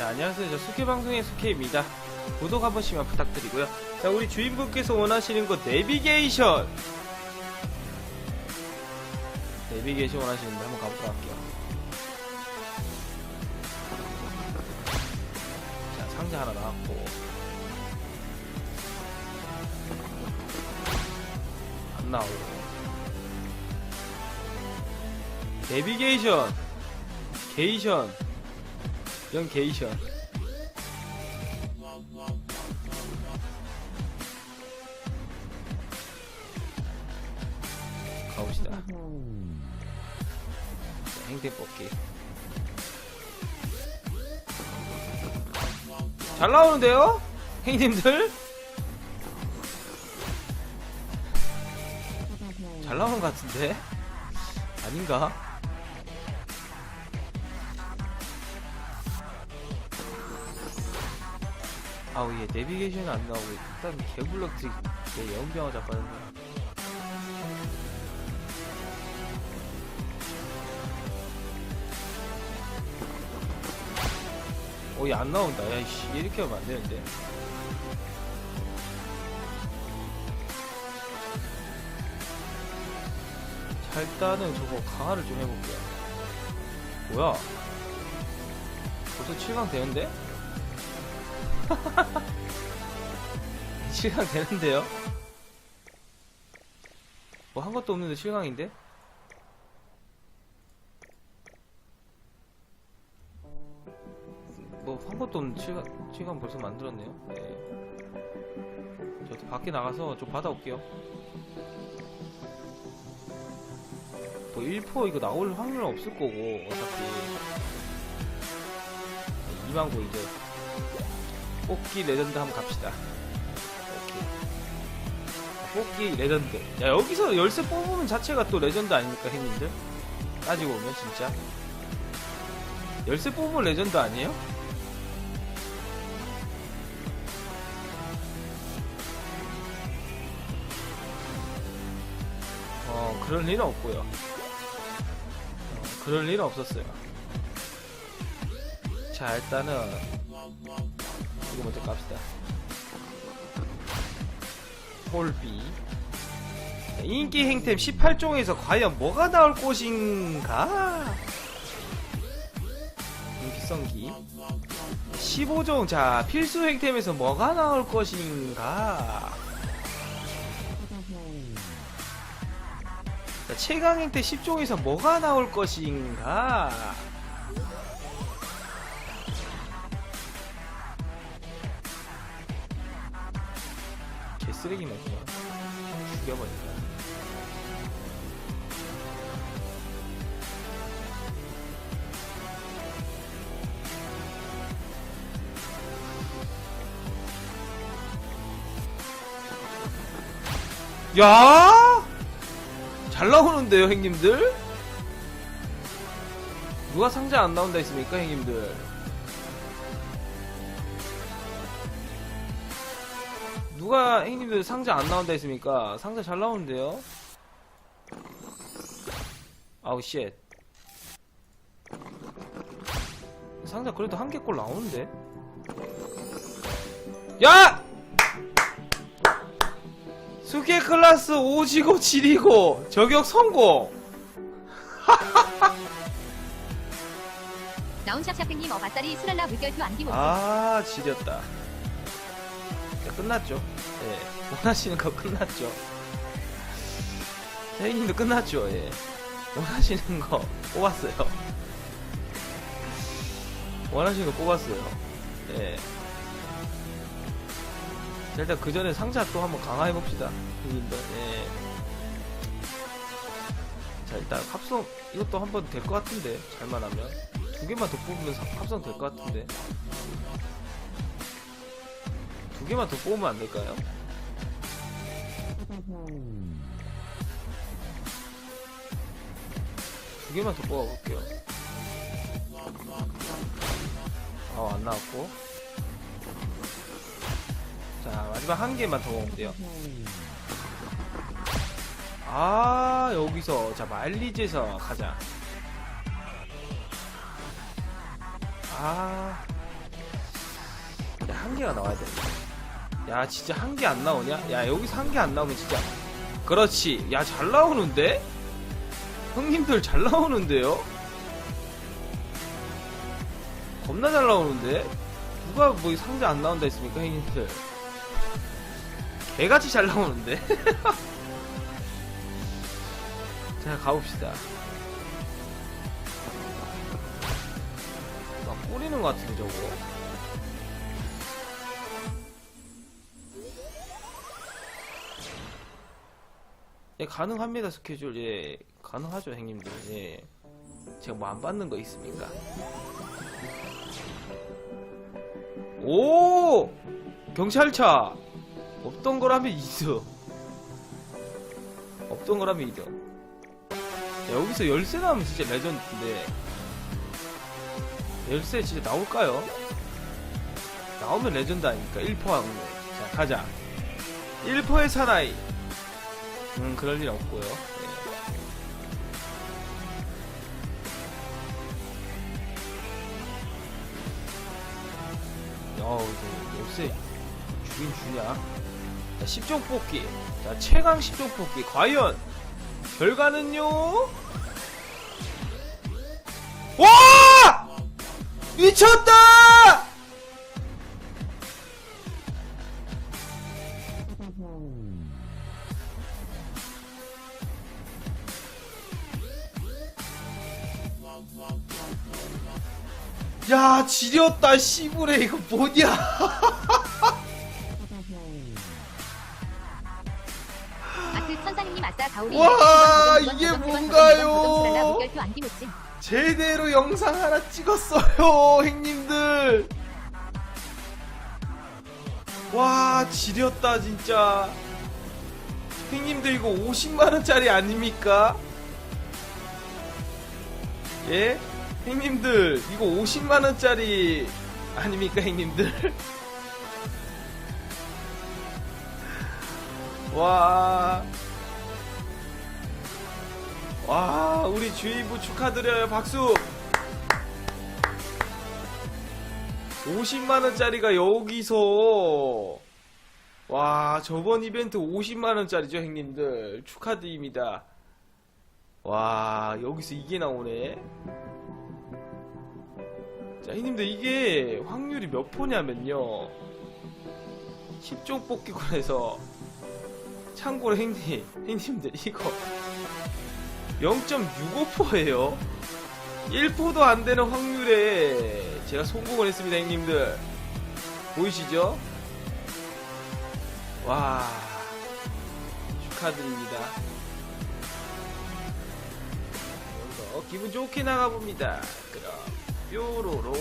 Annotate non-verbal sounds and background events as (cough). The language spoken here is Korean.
자, 안녕하세요. 저 수케방송의 수케입니다. 구독 한 번씩만 부탁드리고요. 자, 우리 주인분께서 원하시는 거 내비게이션. 내비게이션 원하시는데 한번 가보도록 할게요. 자, 상자 하나 나왔고. 안 나오고. 내비게이션. 게이션. 영 게이션. 가봅시다. 자, 행대 뽑기. 잘 나오는데요? 행님들? 잘 나오는 것 같은데? 아닌가? 아우 얘 내비게이션이 안 나오고 일단 개블럭들이 내 연병을 잡았네 어얘 안 나온다. 야이씨 얘 이렇게 하면 안 되는데. 자 일단은 저거 강화를 좀 해볼게요. 뭐야? 벌써 7강 되는데? (laughs) 7강 되는데요? 뭐 한 것도 없는데 7강인데? 뭐 한 것도 없는데 7강, 7강 벌써 만들었네요 네. 저도 밖에 나가서 좀 받아올게요 뭐 1포 이거 나올 확률은 없을 거고 어차피 2망고 이제 뽑기 레전드 한번 갑시다. 오케이. 뽑기 레전드. 야, 여기서 열쇠 뽑으면 자체가 또 레전드 아닙니까, 형님들? 따지고 보면 진짜. 열쇠 뽑으면 레전드 아니에요? 어, 그럴 리는 없고요. 어, 그럴 리는 없었어요. 자, 일단은 이거 먼저 깝시다. 홀비. 자, 인기 행템 18종에서 과연 뭐가 나올 것인가? 인기성기. 15종, 자, 필수 행템에서 뭐가 나올 것인가? 자, 최강 행템 10종에서 뭐가 나올 것인가? 쓰레기만 그냥 죽여버린다. 야! 잘 나오는데요, 형님들? 누가 상자 안 나온다 했습니까, 형님들? 누가 형님들 상자 안 나온다 했습니까? 상자 잘 나오는데요? 아우 쉣 상자 그래도 한 개꼴 나오는데? 야! 수계 클라스 5지고 7이고 저격 성공! 나온 샵샵행님 어바싸리 수랄라 물결표 안기 못아 지렸다 자, 끝났죠. 예. 원하시는 거 끝났죠. 세이님도 끝났죠. 예. 원하시는 거 뽑았어요. 원하시는 거 뽑았어요. 예. 자, 일단 그 전에 상자 또 한번 강화해 봅시다. 예. 자 일단 합성 이것도 한번 될 것 같은데 잘만 하면. 두 개만 더 뽑으면 사- 합성 될 것 같은데 두 개만 더 뽑으면 안 될까요? 두 개만 더 뽑아볼게요. 아, 안 나왔고. 자, 마지막 한 개만 더 먹으면 돼요. 아, 여기서, 자, 마일리지에서 가자. 아, 한 개가 나와야 돼. 야, 진짜 한 개 안 나오냐? 야, 여기서 한 개 안 나오면 진짜. 그렇지. 야, 잘 나오는데? 형님들 잘 나오는데요? 겁나 잘 나오는데? 누가 뭐 상자 안 나온다 했습니까, 형님들? 개같이 잘 나오는데? (laughs) 자, 가봅시다. 막 꼬리는 것 같은데, 저거. 가능합니다, 스케줄. 예, 가능하죠, 형님들. 예. 제가 뭐 안 받는 거 있습니까? 오! 경찰차! 없던 거라면 2등. 없던 거라면 2등. 야, 여기서 열쇠 나오면 진짜 레전드인데. 열쇠 진짜 나올까요? 나오면 레전드 아닙니까? 1포 항로. 자, 가자. 1포의 사나이. 음, 그럴 일 없고요. 예. 야, 이거 열쇠 주긴 주냐? 자, 10종 뽑기. 자, 최강 10종 뽑기. 과연 결과는요? 와! 미쳤다! 야, 지렸다, 씨부레, 이거 뭐냐? 아트 천사님님 아싸 가오리. 와, 이게 뭔가요? 제대로 영상 하나 찍었어요, 형님들. 와, 지렸다, 진짜. 형님들, 이거 50만원짜리 아닙니까? 예? 형님들, 이거 50만원짜리 아닙니까, 형님들? (laughs) 와. 와, 우리 주의부 축하드려요. 박수! 50만원짜리가 여기서. 와, 저번 이벤트 50만원짜리죠, 형님들. 축하드립니다. 와, 여기서 이게 나오네. 자, 형님들, 이게 확률이 몇 포냐면요. 10종 뽑기권에서. 참고로 형님, 형님들, 이거. 0.65%예요. 1%도 안 되는 확률에 제가 성공을 했습니다, 형님들. 보이시죠? 와, 축하드립니다. 기분 좋게 나가봅니다. 그럼, 뾰로롱.